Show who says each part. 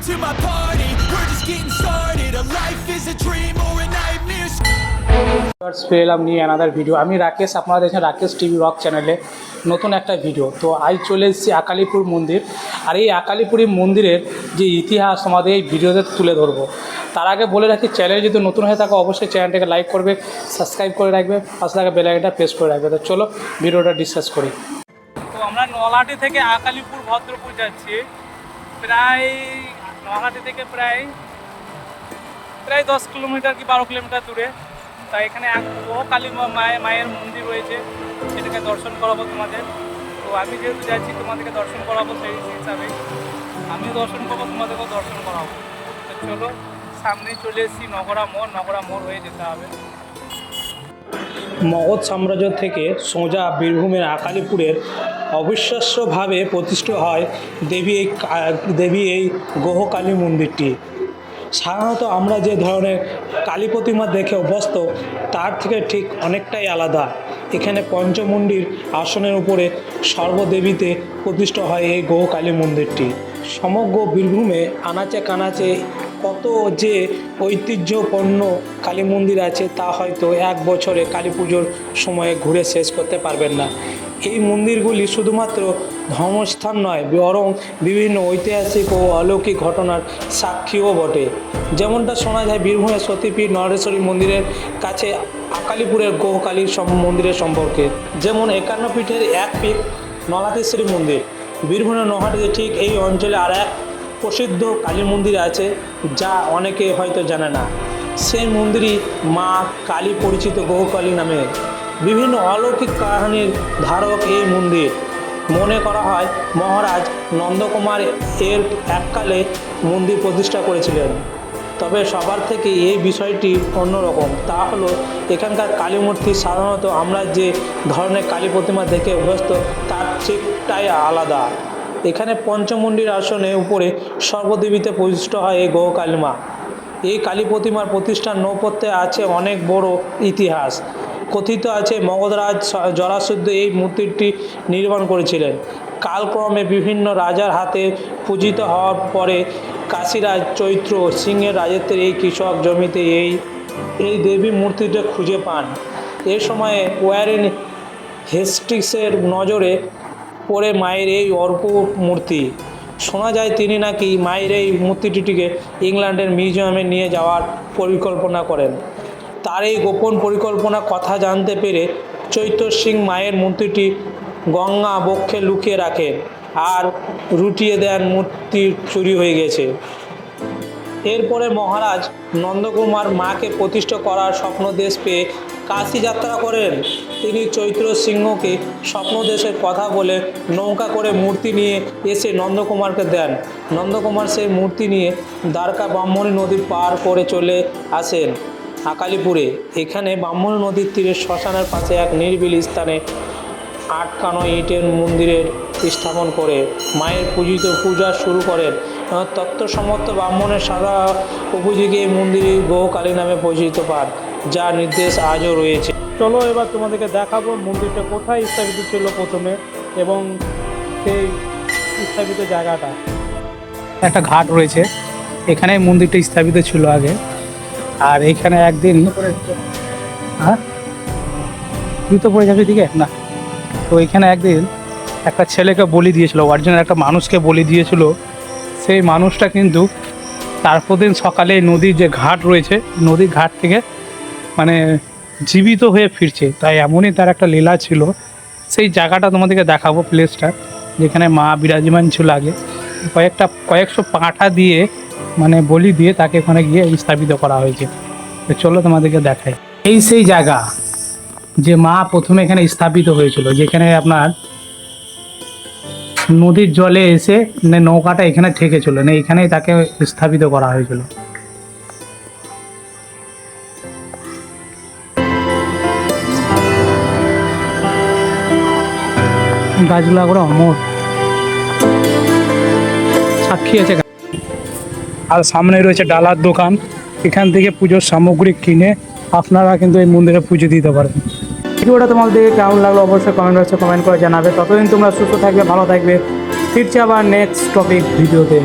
Speaker 1: my party. We're just getting started. A life is a dream or a nightmare.
Speaker 2: পেয়ে এলাম নিয়ে another video আমি রাকেশ আপনারা দেখছেন রাকেশ টিভি রক চ্যানেলে নতুন একটা ভিডিও তো আজ চলে এসেছি আকালিপুর মন্দির। আর এই আকালিপুরি মন্দিরের যে ইতিহাস আমাদের এই ভিডিওতে তুলে ধরবো। তার আগে বলে রাখি চ্যানেল যদি নতুন হয়ে থাকে অবশ্যই চ্যানেলটাকে লাইক করবে সাবস্ক্রাইব করে রাখবে পাশে থাকা বেলাইকনটা প্রেস করে রাখবে। তো চলো ভিডিওটা ডিসকাস করি। তো আমরা নলাটি থেকে আকালিপুর ভদ্রপুর যাচ্ছি। প্রায় নলহাটি থেকে প্রায় প্রায় দশ কিলোমিটার কি বারো কিলোমিটার দূরে। তাই এখানে কালী মায়ের মন্দির রয়েছে, সেটাকে দর্শন করাবো তোমাদের। তো আমি যেহেতু যাচ্ছি, তোমাদেরকে দর্শন করাবো সেই হিসাবে। আমিও দর্শন করব, তোমাদেরকেও দর্শন করাবো। তো চলো, সামনেই চলে এসেছি নগরা মোড়। নগরা মোড় হয়ে যেতে হবে। মগধ সাম্রাজ্য থেকে সোজা বীরভূমের আকালিপুরের অবিশ্বাস্যভাবে প্রতিষ্ঠিত হয় দেবী এই দেবী এই গ্রহকালী মন্দিরটি। সাধারণত আমরা যে ধরনের কালী প্রতিমা দেখে অভ্যস্ত, তার থেকে ঠিক অনেকটাই আলাদা। এখানে পঞ্চমুণ্ডির আসনের উপরে সর্বদেবীতে প্রতিষ্ঠা হয় এই গৌ কালী মন্দিরটি। সমগ্র বীরভূমে আনাচে কানাচে কত যে ঐতিহ্যপূর্ণ কালী মন্দির আছে, তা হয়তো এক বছরে কালী পুজোর সময়ে ঘুরে শেষ করতে পারবেন না। এই মন্দিরগুলি শুধুমাত্র ধর্মস্থান নয়, বরং বিভিন্ন ঐতিহাসিক ও অলৌকিক ঘটনার সাক্ষীও বটে। যেমনটা শোনা যায় বীরভূমের সতীপীঠ নরেশ্বরী মন্দিরের কাছে আকালিপুরের সম- মন্দিরের সম্পর্কে। যেমন একান্ন পীঠের এক পীঠ নলাতেশ্বরী মন্দির। বীরভূমের নহাটিতে ঠিক এই অঞ্চলে আর এক প্রসিদ্ধ কালী মন্দির আছে, যা অনেকে হয়তো জানে না। সেই মন্দিরই মা কালী পরিচিত গোহকালী নামে। বিভিন্ন অলৌকিক কাহিনীর ধারক এই মন্দির। মনে করা হয় মহারাজ নন্দকুমার এর এককালে মন্দির প্রতিষ্ঠা করেছিলেন। তবে সবার থেকে এই বিষয়টি অন্যরকম। তা হলো, এখানকার কালী মূর্তি সাধারণত আমরা যে ধরনের কালী প্রতিমা দেখে অভ্যস্ত, তার ঠিকটাই আলাদা। এখানে পঞ্চমুণ্ডির আসনে উপরে সর্বদেবীতে প্রতিষ্ঠিত হয় এই গৌ কালীমা এই কালী প্রতিমার প্রতিষ্ঠার নৌপথ্যে আছে অনেক বড় ইতিহাস। কথিত আছে, মগধরাজ জরাসুদ্ধ এই মূর্তিটি নির্মাণ করেছিলেন। কালক্রমে বিভিন্ন রাজার হাতে পূজিত হওয়ার পরে কাশীরাজ চৈত্র সিংহের রাজত্বের এই কৃষক জমিতে এই এই দেবী মূর্তিটা খুঁজে পান। এ সময়ে ওয়ারেন হেস্টিক্সের নজরে পড়ে মায়ের এই অর্প মূর্তি। শোনা যায় তিনি নাকি মায়ের এই মূর্তিটিকে ইংল্যান্ডের মিউজিয়ামে নিয়ে যাওয়ার পরিকল্পনা করেন। তার এই গোপন পরিকল্পনা কথা জানতে পেরে চৈত্র সিং মায়ের মূর্তিটি গঙ্গা বক্ষে লুকিয়ে রাখেন আর রুটিয়ে দেন মূর্তি চুরি হয়ে গেছে। এরপরে মহারাজ নন্দকুমার মাকে প্রতিষ্ঠা করার স্বপ্নদেশ পেয়ে কাশী যাত্রা করেন। তিনি চৈত্র সিংহকে স্বপ্নদেশের কথা বলে নৌকা করে মূর্তি নিয়ে এসে নন্দকুমারকে দেন। নন্দকুমার সেই মূর্তি নিয়ে দ্বারকা ব্রাহ্মণী নদী পার করে চলে আসেন। আকালিপুরে এখানে ব্রাহ্মণ নদীর তীরে শ্মশানের পাশে এক নির্বিল স্থানে আটকানো ইটের মন্দিরের স্থাপন করে মায়ের পূজিত পূজা শুরু করেন। তত্ত্বসমর্থ ব্রাহ্মণের সাদা উপযোগী এই মন্দিরে গৌকালী নামে পরিচিত পান, যার নির্দেশ আজও রয়েছে। চলো এবার তোমাদেরকে দেখাবো মন্দিরটা কোথায় স্থাপিত ছিল প্রথমে এবং সেই স্থাপিত জায়গাটা। একটা ঘাট রয়েছে এখানে মন্দিরটা স্থাপিত ছিল আগে। আর এইখানে একদিন হ্যাঁ? তুই তো পড়ে যাবি দিকে না। তো এইখানে একদিন একটা ছেলেকে বলি দিয়েছিল অরিজিনাল একটা মানুষকে বলি দিয়েছিল। সেই মানুষটা কিন্তু তারপর দিন সকালে নদীর যে ঘাট রয়েছে, নদীর ঘাট থেকে মানে জীবিত হয়ে ফিরছে। তাই এমনই তার একটা লীলা ছিল। সেই জায়গাটা তোমাদেরকে দেখাবো প্লেসটা যেখানে মা বিরাজমান ছিল আগে। কয়েকটা, কয়েকশো পাঁঠা দিয়ে মানে বলি দিয়ে তাকে ওখানে গিয়ে স্থাপিত করা হয়েছে। তো চলো তোমাদেরকে দেখাই। এই সেই জায়গা যে মা প্রথমে এখানে স্থাপিত হয়েছিল, যেখানে আপনার নদীর জলে এসে মানে নৌকাটা এখানে ঠেকেছিল না এখানেই তাকে স্থাপিত করা হয়েছিল। গাছগুলো করে অমর। সাক্ষী আছে। আর সামনে রয়েছে ডালার দোকান। এখান থেকে পুজোর সামগ্রী কিনে আপনারা কিন্তু এই মন্দিরে পুজো দিতে পারেন ভিডিওটা তোমাদের কেমন লাগল অবশ্যই কমেন্ট বক্সে কমেন্ট করে জানাবে। ততদিন তোমরা সুস্থ থাকবে, ভালো থাকবে। ফিরছে আবার নেক্সট টপিক ভিডিওতে।